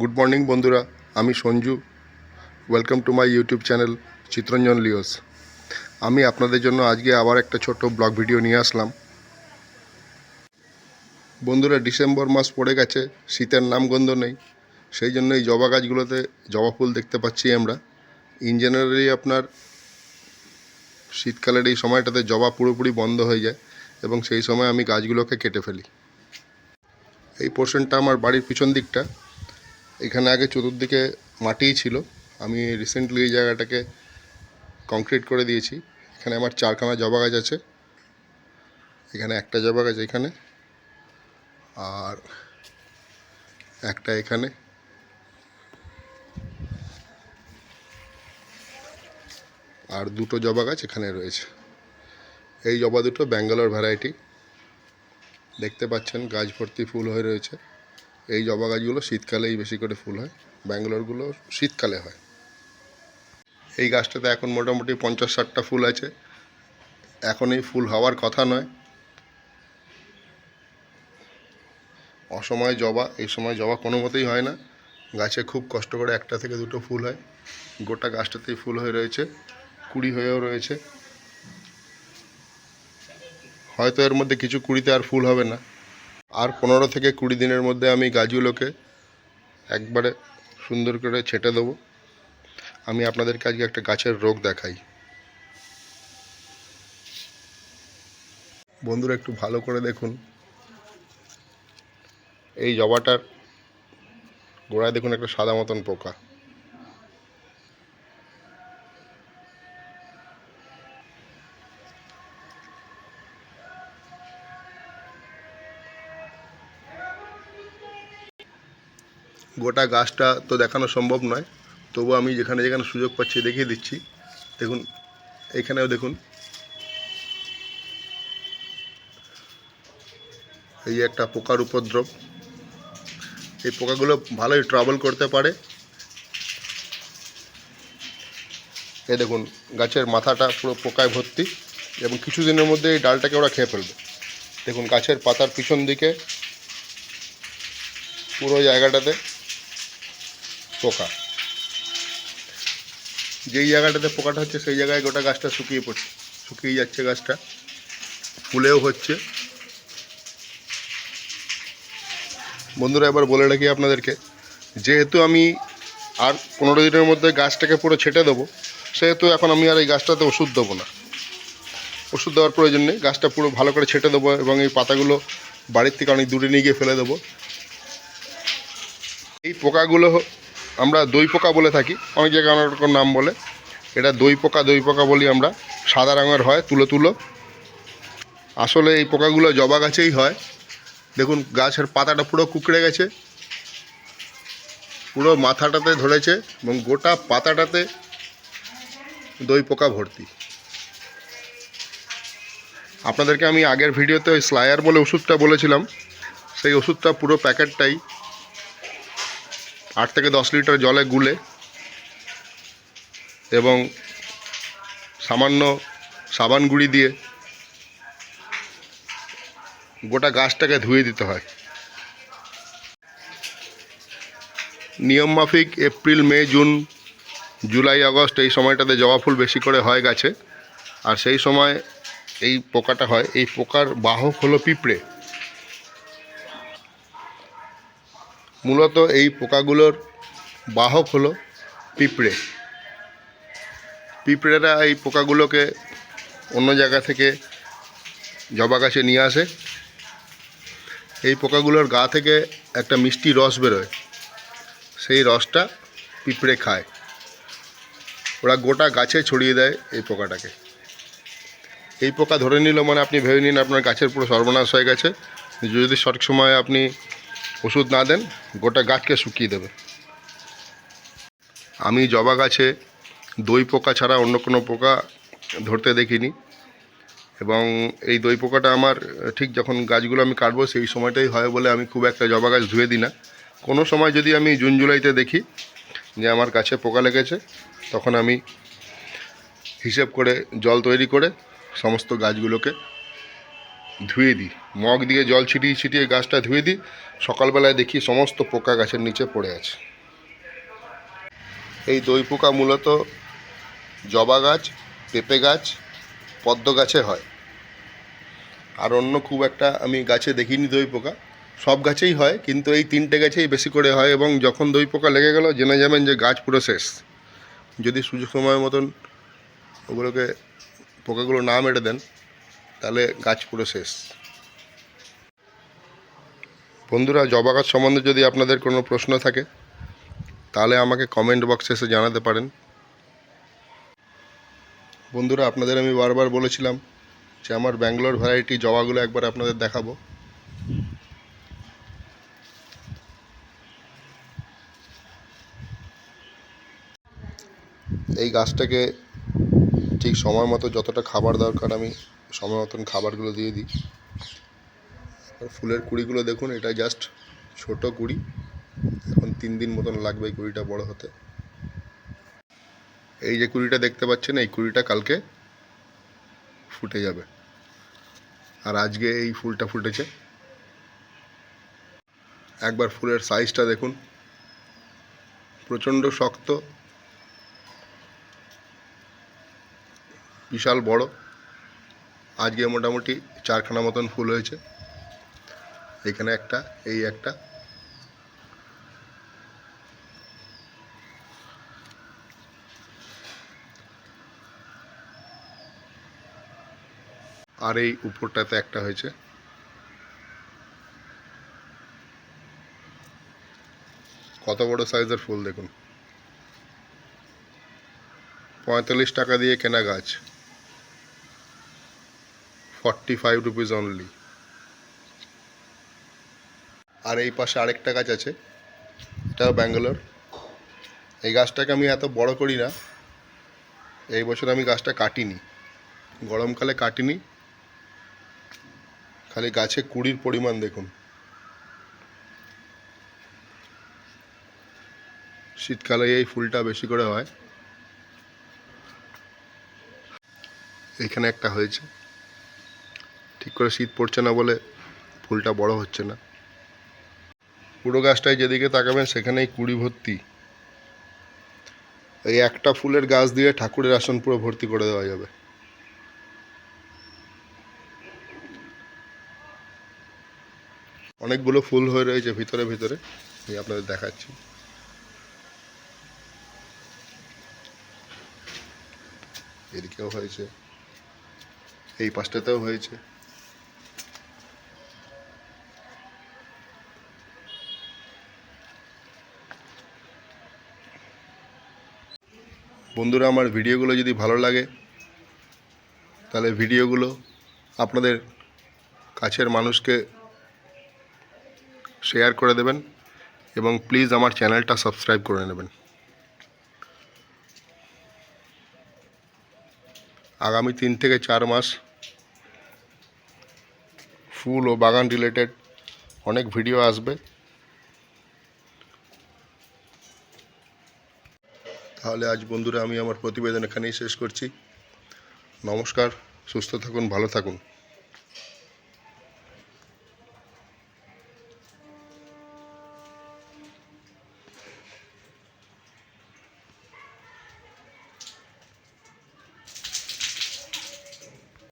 Good morning বন্ধুরা। আমি Sanju. Welcome to my YouTube channel Chittaranjan লিওস আমি আপনাদের জন্য আজকে আবার একটা ছোট ব্লগ ভিডিও নিয়ে আসলাম। বন্ধুরা ডিসেম্বর মাস পড়ে গেছে, শীতের নামগন্ধ নেই। সেই জন্য এই জবা গাছগুলোতে জবা ফুল দেখতে পাচ্ছি আমরা। ইন জেনারেলি আপনার শীতকালের এই সময়টাতে জবা পুরোপুরি বন্ধ হয়ে যায় এবং সেই সময় আমি গাছগুলোকে কেটে ফেলি। এই পোর্শনটা আমার বাড়ির পিছন দিকটা। এখানে আগে চতুর্দিকে মাটিই ছিল। আমি রিসেন্টলি এই জায়গাটাকে কংক্রিট করে দিয়েছি। এখানে আমার চারখানা জবা গাছ আছে। এখানে একটা জবা গাছ এখানে, আর একটা এখানে। আর দুটো জবা গাছ এখানে রয়েছে। এই জবা দুটো ব্যাঙ্গালোর ভ্যারাইটি দেখতে পাচ্ছেন গাছ ভর্তি ফুল হয়ে রয়েছে। এই জবা গাছগুলো শীতকালেই বেশি করে ফুল হয়, ব্যাঙ্গালোরগুলো শীতকালে হয়। এই গাছটাতে এখন মোটামুটি পঞ্চাশ ষাটটা ফুল আছে। এখন এই ফুল হওয়ার কথা নয়। অসময়ে জবা, এই সময় জবা কোনো মতেই হয় না। গাছে খুব কষ্ট করে একটা থেকে দুটো ফুল হয়। গোটা গাছটাতেই ফুল হয়ে রয়েছে, কুড়ি হয়েও রয়েছে। হয়তো এর মধ্যে কিছু কুড়িতে আর ফুল হবে না। আর পনেরো থেকে কুড়ি দিনের মধ্যে আমি গাছগুলোকে একবারে সুন্দর করে ছেটে দেবো। আমি আপনাদেরকে আজকে একটা গাছের রোগ দেখাই। বন্ধুরা, একটু ভালো করে দেখুন। এই জবাটার গোড়ায় দেখুন, একটা সাদা মতন পোকা। গোটা গাছটা তো দেখানো সম্ভব নয়। তবু আমি যেখানে যেখানে সুযোগ পাচ্ছি দেখিয়ে দিচ্ছি। দেখুন, এখানেও দেখুন। এই একটা পোকার উপদ্রব। এই পোকাগুলো ভালোই ট্রাভেল করতে পারে। এই দেখুন, গাছের মাথাটা পুরো পোকায় ভর্তি এবং কিছু দিনের মধ্যে এই ডালটাকে ওরা খেয়ে ফেলবে। দেখুন, গাছের পাতার পিছন দিকে পুরো জায়গাটাতে পোকা। যেই জায়গাটাতে পোকাটা হচ্ছে, সেই জায়গায় গোটা গাছটা শুকিয়ে পড়ছে। শুকিয়ে যাচ্ছে গাছটা। ফুলেও হচ্ছে। বন্ধুরা, এবার বলে রাখি আপনাদেরকে, যেহেতু আমি আর পনেরো দিনের মধ্যে গাছটাকে পুরো ছেটে দেবো, সেহেতু এখন আমি আর এই গাছটাতে ওষুধ দেবো না। ওষুধ দেওয়ার প্রয়োজন নেই। গাছটা পুরো ভালো করে ছেটে দেবো এবং এই পাতাগুলো বাড়ির থেকে অনেক দূরে নিয়ে গিয়ে ফেলে দেবো। এই পোকাগুলো আমরা দই পোকা বলে থাকি। অনেক জায়গায় অনেক রকম নাম বলে। এটা দই পোকা দই পোকা বলি আমরা। সাদা রঙের হয়, তুলো তুলো। আসলে এই পোকাগুলো জবা গাছেই হয়। দেখুন, গাছের পাতাটা পুরো কুকড়ে গেছে। পুরো মাথাটাতে ধরেছে এবং গোটা পাতাটাতে দই পোকা ভর্তি। আপনাদেরকে আমি আগের ভিডিওতে ওই স্লায়ার বলে ওষুধটা বলেছিলাম। সেই ওষুধটা পুরো প্যাকেটটাই আট থেকে দশ লিটার জলে গুলে এবং সামান্য সাবান গুঁড়ি দিয়ে গোটা গাছটাকে ধুয়ে দিতে হয়। নিয়ম মাফিক April, May, June, July, August এই সময়টাতে জবা ফুল বেশি করে হয় গাছে। আর সেই সময় এই পোকাটা হয়। এই পোকার বাহক হলো পিঁপড়ে। মূলত এই পোকাগুলোর বাহক হলো পিঁপড়ে। পিঁপড়েরা এই পোকাগুলোকে অন্য জায়গা থেকে জবা গাছে নিয়ে আসে। এই পোকাগুলোর গা থেকে একটা মিষ্টি রস বেরোয়। সেই রসটা পিঁপড়ে খায়। ওরা গোটা গাছে ছড়িয়ে দেয় এই পোকাটাকে। এই পোকা ধরে নিল মানে আপনি ভেবে নিন আপনার গাছের পুরো সর্বনাশ হয়ে গেছে। যদি সঠিক সময়ে আপনি ওষুধ না দেন, গোটা গাছকে শুকিয়ে দেবে। আমি জবা গাছে দই পোকা ছাড়া অন্য কোনো পোকা ধরতে দেখিনি এবং এই দই পোকাটা আমার, ঠিক যখন গাছগুলো আমি কাটবো সেই সময়টাই হয় বলে আমি খুব একটা জবা গাছ ধুয়ে দিই না। কোনো সময় যদি আমি জুন জুলাইতে দেখি যে আমার গাছে পোকা লেগেছে, তখন আমি হিসেব করে, জল তৈরি করে সমস্ত গাছগুলোকে ধুয়ে দিই। মগ দিয়ে জল ছিটিয়ে ছিটিয়ে গাছটা ধুয়ে দিই সকালবেলায় দেখি সমস্ত পোকা গাছের নিচে পড়ে আছে। এই দই পোকা মূলত জবা গাছ, পেঁপে গাছ, পদ্ম গাছে হয়। আর অন্য খুব একটা আমি গাছে দেখিনি দই পোকা। সব গাছেই হয়, কিন্তু এই তিনটে গাছেই বেশি করে হয় এবং যখন দই পোকা লেগে গেল, জেনে যাবেন যে গাছ পুরো শেষ। যদি সুযোগ সময় মতন ওগুলোকে পোকাগুলো না মেরে দেন, তাহলে গাছ পুরো শেষ। বন্ধুরা জবা গাছ সম্বন্ধে যদি আপনাদের কোনো প্রশ্ন থাকে, তাহলে আমাকে কমেন্ট বক্সে এসে জানাতে পারেন। বন্ধুরা, আপনাদের আমি বারবার বলেছিলাম যে আমার ব্যাঙ্গালোর ভ্যারাইটি জবাগুলো একবার আপনাদের দেখাবো। এই গাছটাকে ঠিক সময় মতো যতটা খাবার দরকার, আমি সময় মতন খাবারগুলো দিয়ে দিই। ফুলের কুড়িগুলো দেখুন, এটা জাস্ট ছোট কুড়ি। এখন তিন দিন মতন লাগবে এই কুড়িটা বড় হতে। এই যে কুড়িটা দেখতে পাচ্ছেন, এই কুড়িটা কালকে ফুটে যাবে। আর আজকে এই ফুলটা ফুটেছে। একবার ফুলের সাইজটা দেখুন। প্রচণ্ড শক্ত। বিশাল বড়। আজকে মোটামুটি চারখানা মতন ফুল হয়েছে। এখানে একটা, এই একটা। আর এই উপরটাতে একটা হয়েছে। কত বড় সাইজের ফুল দেখুন। পঁয়তাল্লিশ টাকা দিয়ে কেনা গাছ। ফর্টি ফাইভ রুপিস অনলি আর এই পাশে আরেকটা গাছ আছে, এটাও ব্যাঙ্গালোর। এই গাছটাকে আমি এত বড় করি না, এই বছর আমি গাছটা কাটিনি, গরমকালে কাটিনি, খালি গাছে কুড়ির পরিমাণ দেখুন। শীতকালে এই ফুলটা বেশি করে হয়। এখানে একটা হয়েছে, ঠিক করে শীত পড়ছে না বলে ফুলটা বড় হচ্ছে না। পুরো গাছটায় যেদিকে তাকাবেন সেখানেই কুড়ি ভর্তি। এই একটা ফুলের গাছ দিয়ে ঠাকুরের আসন পুরো ভর্তি করে দেওয়া যাবে। অনেকগুলো ফুল হয়ে রয়েছে ভিতরে ভিতরে। এই আপনাদের দেখাচ্ছি। এদিকেও হয়েছে। এই পাশটাতেও হয়েছে। বন্ধুরা, আমার ভিডিওগুলো যদি ভালো লাগে, তাহলে ভিডিওগুলো আপনাদের কাছের মানুষকে শেয়ার করে দেবেন এবং প্লিজ আমার চ্যানেলটা সাবস্ক্রাইব করে নেবেন। আগামী তিন থেকে চার মাস ফুল ও বাগান রিলেটেড অনেক ভিডিও আসবে। তাহলে আজ বন্ধুরা আমি আমার প্রতিবেদন এখানেই শেষ করছি। নমস্কার সুস্থ থাকুন ভালো থাকুন।